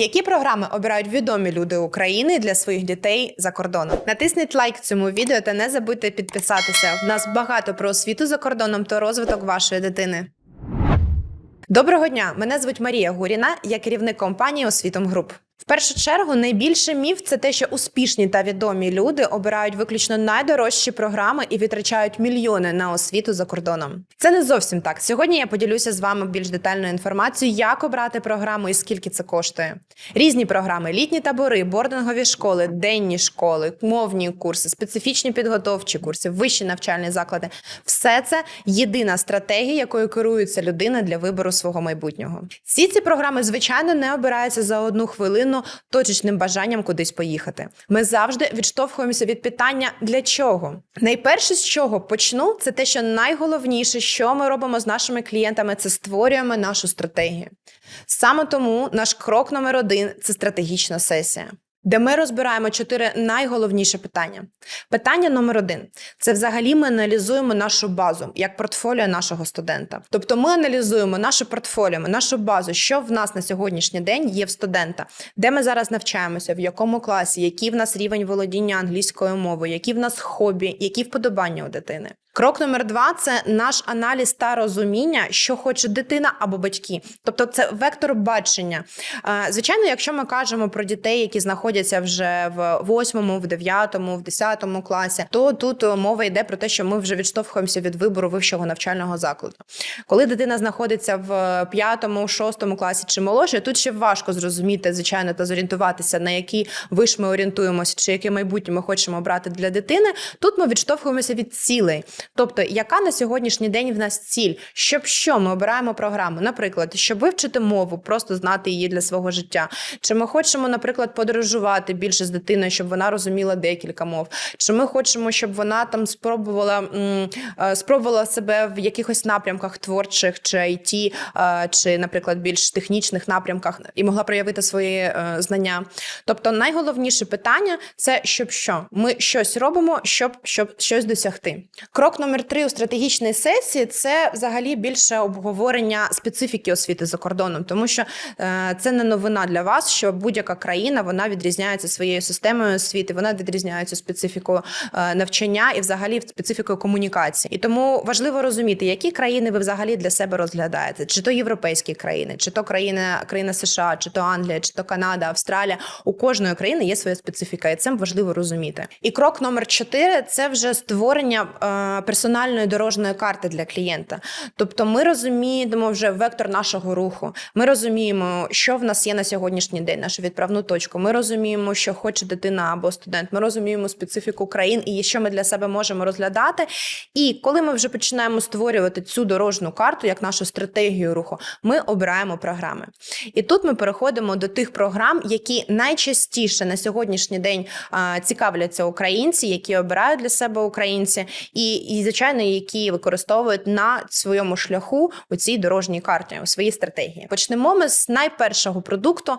Які програми обирають відомі люди України для своїх дітей за кордоном? Натисніть лайк цьому відео та не забудьте підписатися. В нас багато про освіту за кордоном та розвиток вашої дитини. Доброго дня! Мене звуть Марія Гуріна, я керівник компанії Освітом Груп. В першу чергу найбільший міф це те, що успішні та відомі люди обирають виключно найдорожчі програми і витрачають мільйони на освіту за кордоном. Це не зовсім так. Сьогодні я поділюся з вами більш детальною інформацією, як обрати програму і скільки це коштує. Різні програми: літні табори, бордингові школи, денні школи, мовні курси, специфічні підготовчі курси, вищі навчальні заклади. Все це єдина стратегія, якою керується людина для вибору свого майбутнього. Всі ці програми, звичайно, не обираються за одну хвилину точечним бажанням кудись поїхати. Ми завжди відштовхуємося від питання для чого. Найперше, з чого почну, це те, що найголовніше, що ми робимо з нашими клієнтами, це створюємо нашу стратегію. Саме тому наш крок номер один це стратегічна сесія. Де ми розбираємо чотири найголовніші питання. Питання номер один це взагалі ми аналізуємо нашу базу як портфоліо нашого студента. Тобто ми аналізуємо наше портфоліо, нашу базу, що в нас на сьогоднішній день є в студента, де ми зараз навчаємося, в якому класі, який в нас рівень володіння англійською мовою, які в нас хобі, які вподобання у дитини. Крок номер два це наш аналіз та розуміння, що хоче дитина або батьки. Тобто, це вектор бачення. Е, Звичайно, якщо ми кажемо про дітей, які знаходяться вже в восьмому, в дев'ятому, в десятому класі, то тут е, мова йде про те, що ми вже відштовхуємося від вибору вищого навчального закладу. Коли дитина знаходиться в п'ятому, шостому класі чи молодше, тут ще важко зрозуміти, звичайно, та зорієнтуватися, на який виш ми орієнтуємося, чи яке майбутнє ми хочемо обрати для дитини. Тут ми відштовхуємося від цілей. Тобто, яка на сьогоднішній день в нас ціль? Щоб що ми обираємо програму? Наприклад, щоб вивчити мову, просто знати її для свого життя. Чи ми хочемо, наприклад, подорожувати більше з дитиною, щоб вона розуміла декілька мов? Чи ми хочемо, щоб вона там спробувала е, спробувала себе в якихось напрямках творчих чи IT, е, чи, наприклад, більш технічних напрямках і могла проявити свої е, знання? Тобто, найголовніше питання це щоб що? Ми щось робимо, щоб, щоб щось досягти. Крок номер три у стратегічній сесії це взагалі більше обговорення специфіки освіти за кордоном, тому що е, це не новина для вас, що будь-яка країна вона відрізняється своєю системою освіти, вона відрізняється специфікою е, навчання і взагалі специфікою комунікації. І тому важливо розуміти, які країни ви взагалі для себе розглядаєте, чи то європейські країни, чи то країни, країна США, чи то Англія, чи то Канада, Австралія. У кожної країни є своя специфіка, і це важливо розуміти. І крок номер чотири це вже створення. Е, персональної дорожньої карти для клієнта. Тобто, ми розуміємо вже вектор нашого руху. Ми розуміємо, що в нас є на сьогоднішній день, нашу відправну точку. Ми розуміємо, що хоче дитина або студент. Ми розуміємо специфіку країн і що ми для себе можемо розглядати. І коли ми вже починаємо створювати цю дорожну карту, як нашу стратегію руху, ми обираємо програми. І тут ми переходимо до тих програм, які найчастіше на сьогоднішній день цікавляться українці, які обирають для себе українці, і, і звичайно, які використовують на своєму шляху у цій дорожній карті у своїй стратегії. Почнемо ми з найпершого продукту,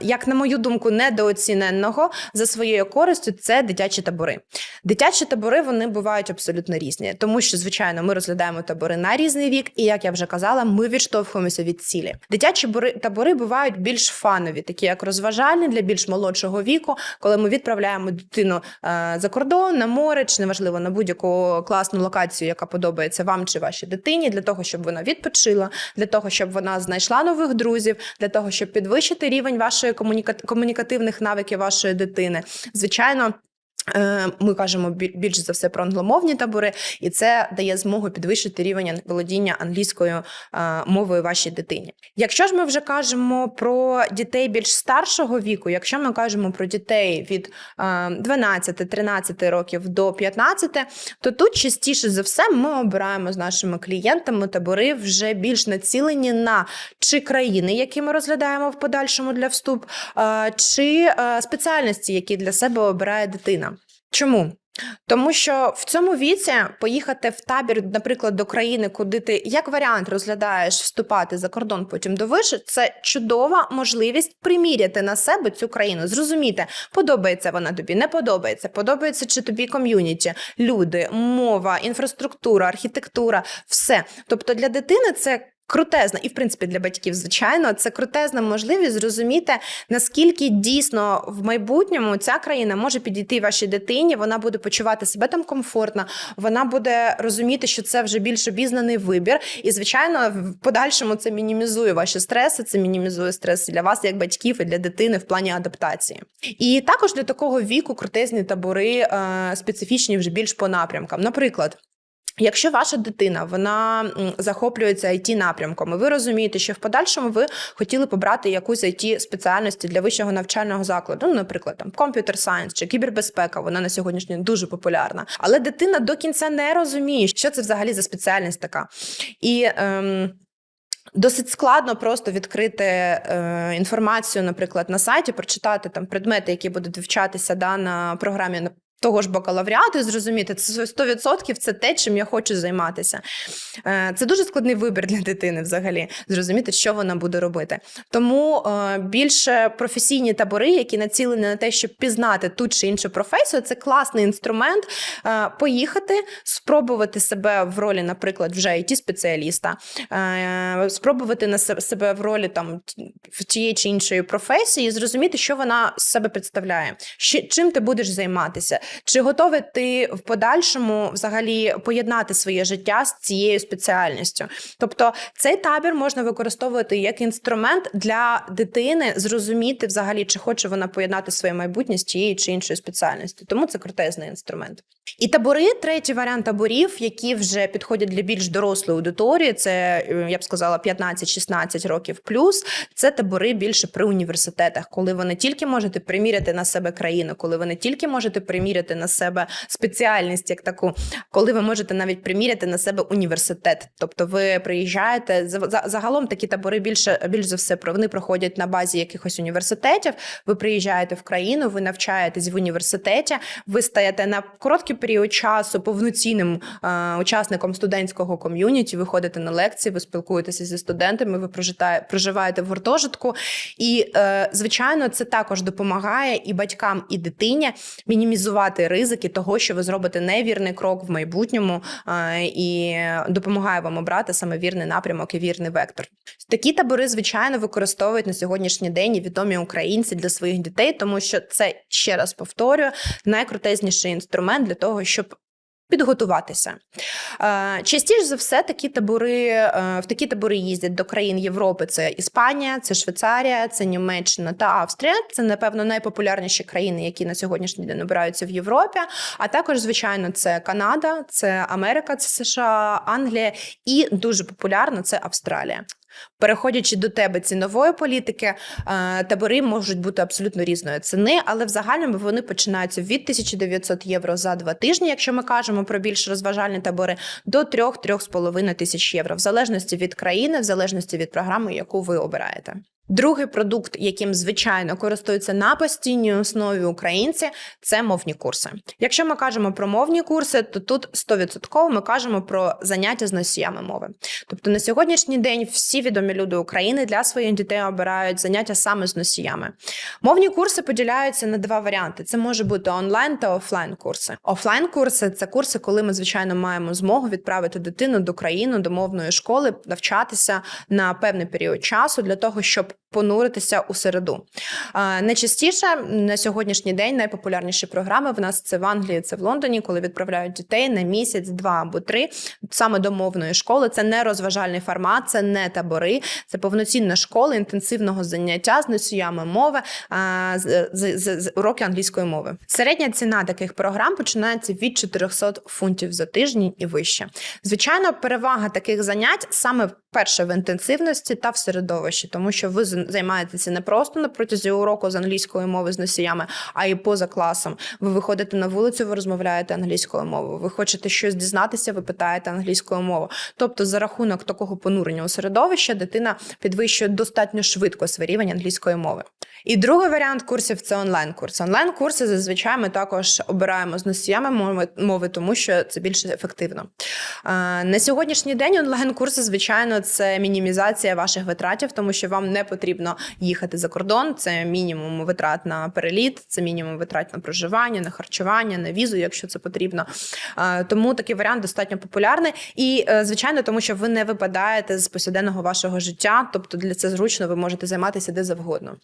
як на мою думку, недооціненого за своєю користю. Це дитячі табори. Дитячі табори вони бувають абсолютно різні, тому що звичайно ми розглядаємо табори на різний вік, і як я вже казала, ми відштовхуємося від цілі. Дитячі бори- табори бувають більш фанові, такі як розважальні для більш молодшого віку, коли ми відправляємо дитину е, за кордон на море, чи неважливо на будь-яку класну локацію, яка подобається вам чи вашій дитині, для того, щоб вона відпочила, для того, щоб вона знайшла нових друзів, для того, щоб підвищити рівень вашої комуніка- комунікативних навиків вашої дитини. Звичайно. Е, Ми кажемо бі- більш за все про англомовні табори, і це дає змогу підвищити рівень володіння англійською е, мовою вашій дитині. Якщо ж ми вже кажемо про дітей більш старшого віку, якщо ми кажемо про дітей від е, 12-13 років до 15, то тут частіше за все ми обираємо з нашими клієнтами табори вже більш націлені на чи країни, які ми розглядаємо в подальшому для вступ, е, чи е, спеціальності, які для себе обирає дитина. Чому? Тому що в цьому віці поїхати в табір, наприклад, до країни, куди ти як варіант розглядаєш вступати за кордон, потім до виші, це чудова можливість приміряти на себе цю країну, зрозуміти, подобається вона тобі, не подобається, подобається чи тобі ком'юніті, люди, мова, інфраструктура, архітектура, все. Тобто для дитини це крутезна, і в принципі для батьків, звичайно, це крутезна можливість зрозуміти, наскільки дійсно в майбутньому ця країна може підійти вашій дитині. Вона буде почувати себе там комфортно, вона буде розуміти, що це вже більш обізнаний вибір. І звичайно, в подальшому це мінімізує ваші стреси, це мінімізує стрес для вас, як батьків, і для дитини в плані адаптації. І також для такого віку крутезні табори е, специфічні вже більш по напрямкам. Наприклад. Якщо ваша дитина вона захоплюється it напрямком, і ви розумієте, що в подальшому ви хотіли побрати якусь it спеціальності для вищого навчального закладу, ну, наприклад, там комп'ютер сайенс чи кібербезпека, вона на сьогоднішній день дуже популярна. Але дитина до кінця не розуміє, що це взагалі за спеціальність така. І ем, Досить складно просто відкрити е, інформацію, наприклад, на сайті, прочитати там предмети, які будуть вивчатися да, на програмі того ж бакалавріату, зрозуміти, це 100% це те, чим я хочу займатися. Е, це дуже складний вибір для дитини взагалі, зрозуміти, що вона буде робити. Тому е, більше професійні табори, які націлені на те, щоб пізнати ту чи іншу професію, це класний інструмент е, поїхати, спробувати себе в ролі, наприклад, вже it спеціаліста, спробувати на себе в ролі там в тієї чи іншої професії, і зрозуміти, що вона з себе представляє, чим ти будеш займатися, чи готовий ти в подальшому взагалі поєднати своє життя з цією спеціальністю. Тобто цей табір можна використовувати як інструмент для дитини зрозуміти взагалі, чи хоче вона поєднати своє майбутнє з тією чи іншою спеціальністю. Тому це крутезний інструмент. І табори, третій варіант таборів, які вже підходять для більш дорослої аудиторії, це е, я б сказала 15-16 років плюс. Це табори більше при університетах, коли ви не тільки можете приміряти на себе країну, коли ви не тільки можете приміряти на себе спеціальність, як таку, коли ви можете навіть приміряти на себе університет. Тобто ви приїжджаєте за- за- загалом такі табори більше більш за все про- вони проходять на базі якихось університетів. Ви приїжджаєте в країну, ви навчаєтесь в університеті, ви стаєте на короткий період часу повноцінним е, учасником студентського ком'юніті. Ви ходите на лекції, ви спілкуєтеся зі студентами, ви прожитає- проживаєте в гуртожитку. І е, звичайно, це також допомагає і батькам, і дитині мінімізувати ризики того, що ви зробите невірний крок в майбутньому, і допомагає вам обрати саме вірний напрямок і вірний вектор. Такі табори, звичайно, використовують на сьогоднішній день і відомі українці для своїх дітей, тому що це ще раз повторюю найкрутезніший інструмент для того, щоб. Підготуватися Е, частіше за все, такі табори е, в такі табори їздять до країн Європи. Це Іспанія, це Швейцарія, це Німеччина та Австрія. Це напевно найпопулярніші країни, які на сьогоднішній день обираються в Європі. А також, звичайно, це Канада, це Америка, це США, Англія і дуже популярно це Австралія. Переходячи до тебе цінової політики, е, табори можуть бути абсолютно різної ціни, але в загальному вони починаються від 1900 євро за два тижні, якщо ми кажемо про більш розважальні табори, до 3-3,5 тисяч євро, в залежності від країни, в залежності від програми, яку ви обираєте. Другий продукт, яким звичайно користуються на постійній основі українці, це мовні курси. Якщо ми кажемо про мовні курси, то тут 100% ми кажемо про заняття з носіями мови. Тобто на сьогоднішній день відомі люди України для своїх дітей обирають заняття саме з носіями. Мовні курси поділяються на два варіанти: це може бути онлайн та офлайн курси. Офлайн курси це курси, коли ми звичайно маємо змогу відправити дитину до країни, до мовної школи, навчатися на певний період часу для того, щоб понуритися у середу. Найчастіше на сьогоднішній день найпопулярніші програми в нас це в Англії, це в Лондоні, коли відправляють дітей на місяць, два або три саме до мовної школи. Це не розважальний формат, це не табори, це повноцінна школа інтенсивного заняття з носіями мови, з, з, з, з уроки англійської мови. Середня ціна таких програм починається від 400 фунтів за тиждень і вище. Звичайно, перевага таких занять саме перше в інтенсивності та в середовищі, тому що ви займаєтеся не просто на протязі уроку з англійської мови з носіями, а й поза класом. Ви виходите на вулицю, ви розмовляєте англійською мовою. Ви хочете щось дізнатися, ви питаєте англійською мовою. Тобто, за рахунок такого понурення у середовище, дитина підвищує достатньо швидко свій рівень англійської мови. І другий варіант курсів це онлайн-курс. Онлайн-курси зазвичай ми також обираємо з носіями мови, мови, тому що це більш ефективно. На сьогоднішній день онлайн-курси, звичайно, це мінімізація ваших витратів, тому що вам не потрібно їхати за кордон. Це мінімум витрат на переліт, це мінімум витрат на проживання, на харчування, на візу, якщо це потрібно. Тому такий варіант достатньо популярний. І, е, звичайно, тому що ви не випадаєте з повсякденного вашого життя, тобто для це зручно, ви можете займатися де завгодно.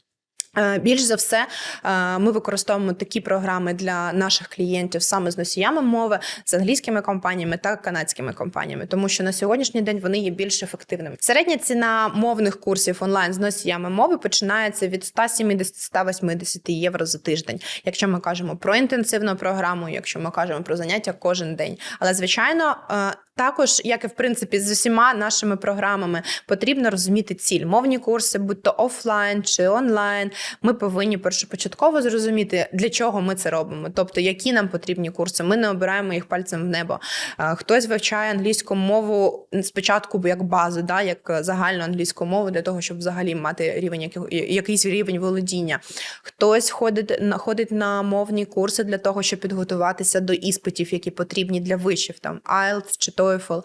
Е, Більш за все, е, ми використовуємо такі програми для наших клієнтів саме з носіями мови, з англійськими компаніями та канадськими компаніями, тому що на сьогоднішній день вони є більш ефективними. Середня ціна мовних курсів онлайн з носіями мови починається від 170-180 євро за тиждень. Якщо ми кажемо про інтенсивну програму, якщо ми кажемо про заняття кожен день. Але звичайно. е, також, як і в принципі, з усіма нашими програмами потрібно розуміти ціль. Мовні курси, будь то офлайн чи онлайн. Ми повинні першопочатково зрозуміти, для чого ми це робимо. Тобто, які нам потрібні курси. Ми не обираємо їх пальцем в небо. Хтось вивчає англійську мову спочатку як базу, да, як загальну англійську мову для того, щоб взагалі мати рівень якийсь рівень володіння. Хтось ходить ходить на мовні курси для того, щоб підготуватися до іспитів, які потрібні для вишів, там IELTS чи TOEFL.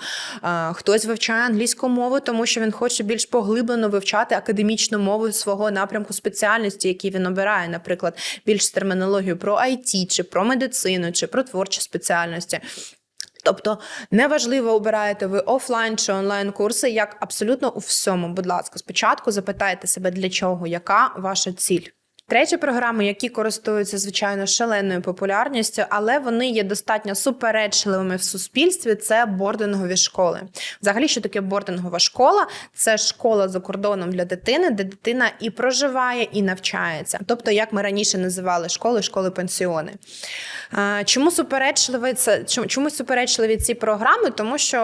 Хтось вивчає англійську мову, тому що він хоче більш поглиблено вивчати академічну мову свого напрямку спеціальності, який він обирає, наприклад, більш з термінологією про IT, чи про медицину, чи про творчі спеціальності. Тобто неважливо, обираєте ви офлайн чи онлайн курси, як абсолютно у всьому. Будь ласка, спочатку запитайте себе, для чого, яка ваша ціль. Треті програми, які користуються звичайно шаленою популярністю, але вони є достатньо суперечливими в суспільстві. Це бордингові школи. Взагалі, що таке бордингова школа? Це школа за кордоном для дитини, де дитина і проживає, і навчається. Тобто, як ми раніше називали школи, школи пенсіони. Е, Чому суперечливі це чому- чому суперечливі ці програми? Тому що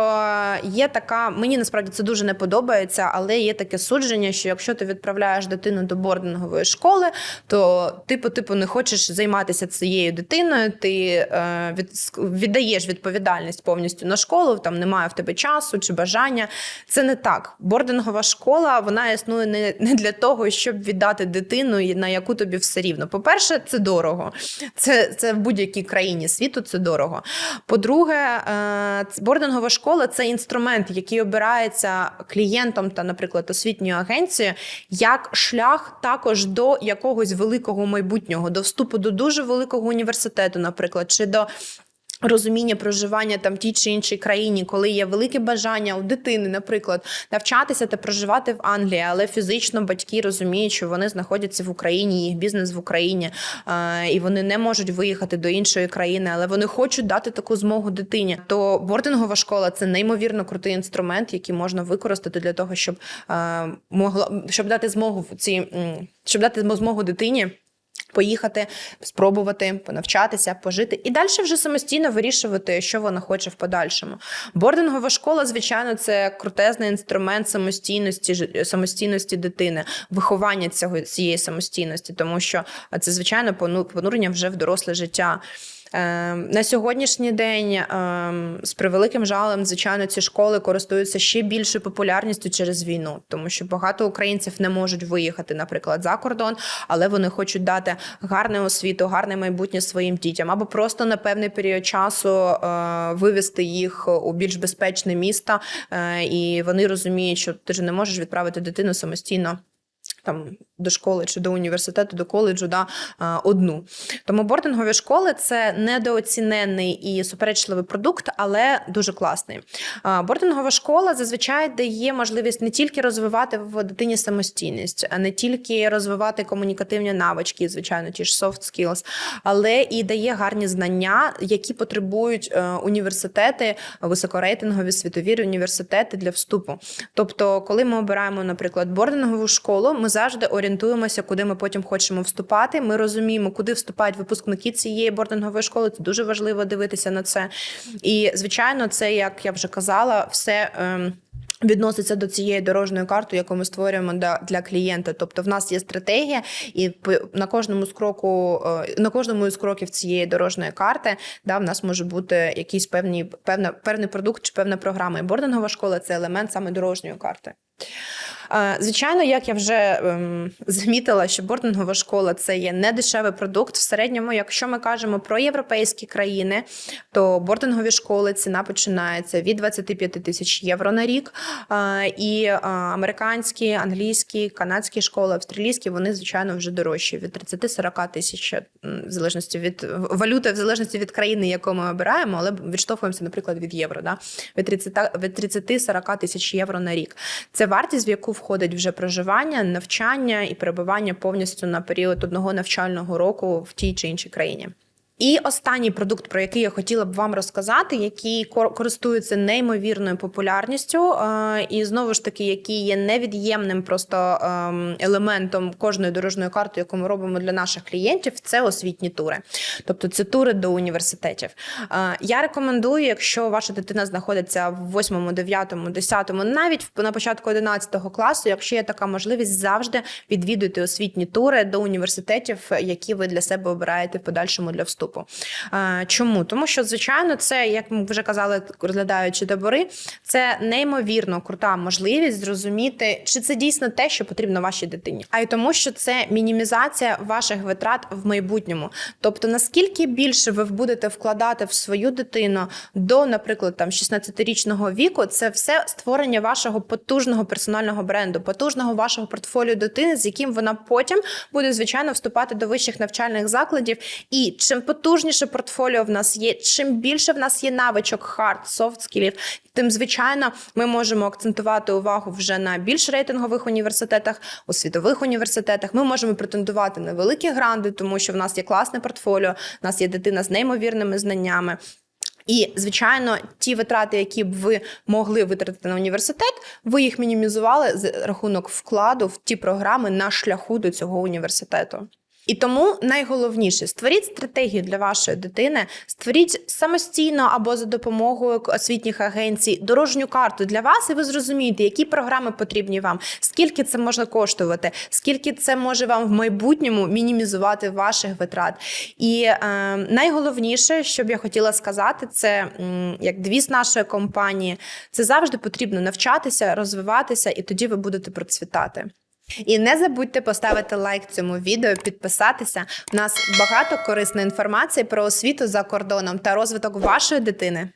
є така, мені насправді це дуже не подобається, але є таке судження, що якщо ти відправляєш дитину до бордингової школи, то ти по типу не хочеш займатися цією дитиною, ти е, від, віддаєш відповідальність повністю на школу, там немає в тебе часу чи бажання. Це не так. Бордингова школа вона існує не, не для того, щоб віддати дитину, на яку тобі все рівно. По-перше, це дорого. Це, це в будь-якій країні світу це дорого. По-друге, е, бордингова школа це інструмент, який обирається клієнтом та, наприклад, освітньою агенцією, як шлях також до якогось великого майбутнього, до вступу до дуже великого університету, наприклад, чи до. Розуміння проживання там в тій чи іншій країні, коли є велике бажання у дитини, наприклад, навчатися та проживати в Англії, але фізично батьки розуміють, що вони знаходяться в Україні, їх бізнес в Україні, е, і вони не можуть виїхати до іншої країни, але вони хочуть дати таку змогу дитині. То бордингова школа це неймовірно крутий інструмент, який можна використати для того, щоб е, могла щоб дати змогу ці щоб дати змогу дитині. Поїхати, спробувати, понавчатися, пожити і далі вже самостійно вирішувати, що вона хоче в подальшому. Бордингова школа, звичайно, це крутезний інструмент самостійності самостійності дитини, виховання цього цієї самостійності, тому що це звичайно понурення вже в доросле життя. Е, На сьогоднішній день е, з превеликим жалем, звичайно, ці школи користуються ще більшою популярністю через війну, тому що багато українців не можуть виїхати, наприклад, за кордон, але вони хочуть дати гарну освіту, гарне майбутнє своїм дітям, або просто на певний період часу е, вивести їх у більш безпечне місто, е, і вони розуміють, що ти ж не можеш відправити дитину самостійно. Там до школи чи до університету, до коледжу да, одну. Тому бордингові школи це недооцінений і суперечливий продукт, але дуже класний. Бордингова школа зазвичай дає можливість не тільки розвивати в дитині самостійність, а не тільки розвивати комунікативні навички, звичайно, ті ж soft skills, але і дає гарні знання, які потребують е, університети, високорейтингові світові університети для вступу. Тобто, коли ми обираємо, наприклад, бордингову школу, ми завжди орієнтуємося, куди ми потім хочемо вступати. Ми розуміємо, куди вступають випускники цієї бордингової школи. Це дуже важливо дивитися на це. І звичайно, це як я вже казала, все. ем, Відноситься до цієї дорожньої карти, яку ми створюємо для, клієнта. Тобто, в нас є стратегія, і на кожному з кроку, е, на кожному із кроків цієї дорожньої карти, да, в нас може бути якийсь певний, певна, певний продукт чи певна програма. І бордингова школа це елемент саме дорожньої карти. Е, Звичайно, як я вже ем, змітила, що бордингова школа це є не дешевий продукт. В середньому, якщо ми кажемо про європейські країни, то бордингові школи ціна починається від 25 тисяч євро на рік. Е, І е, американські, англійські, канадські школи, австралійські, вони звичайно вже дорожчі від 30-40 тисяч, в залежності від валюти, в залежності від країни, яку ми обираємо, але відштовхуємося, наприклад, від євро. Да? Від 30 від 30-40 тисяч євро на рік. Це вартість, в яку входить вже проживання, навчання і перебування повністю на період одного навчального року в тій чи іншій країні. І останній продукт, про який я хотіла б вам розказати, який кор- користується неймовірною популярністю, е, і знову ж таки, який є невід'ємним просто ем, елементом кожної дорожньої карти, яку ми робимо для наших клієнтів, це освітні тури. Тобто це тури до університетів. Е, Я рекомендую, якщо ваша дитина знаходиться в 8, 9, 10, навіть на початку 11 класу, якщо є така можливість, завжди відвідуйте освітні тури до університетів, які ви для себе обираєте в подальшому для вступу. Е, Чому? Тому що, звичайно, це, як ми вже казали, розглядаючи табори, це неймовірно крута можливість зрозуміти, чи це дійсно те, що потрібно вашій дитині, а й тому, що це мінімізація ваших витрат в майбутньому. Тобто, наскільки більше ви будете вкладати в свою дитину до, наприклад, там 16-річного віку, це все створення вашого потужного персонального бренду, потужного вашого портфоліо дитини, з яким вона потім буде звичайно вступати до вищих навчальних закладів. І чим потужніше портфоліо в нас є, чим більше в нас є навичок hard, soft скілів, тим звичайно ми можемо акцентувати увагу вже на більш рейтингових університетах, у світових університетах. Ми можемо претендувати на великі гранди, тому що в нас є класне портфоліо, в нас є дитина з неймовірними знаннями. І, звичайно, ті витрати, які б ви могли витратити на університет, ви їх мінімізували з рахунок вкладу в ті програми на шляху до цього університету. І тому найголовніше створіть стратегію для вашої дитини, створіть самостійно або за допомогою освітніх агенцій дорожню карту для вас, і ви зрозумієте, які програми потрібні вам, скільки це може коштувати, скільки це може вам в майбутньому мінімізувати ваших витрат. І е, найголовніше, що б я хотіла сказати, це як девіз нашої компанії, це завжди потрібно навчатися, розвиватися, і тоді ви будете процвітати. І не забудьте поставити лайк цьому відео, підписатися. У нас багато корисної інформації про освіту за кордоном та розвиток вашої дитини.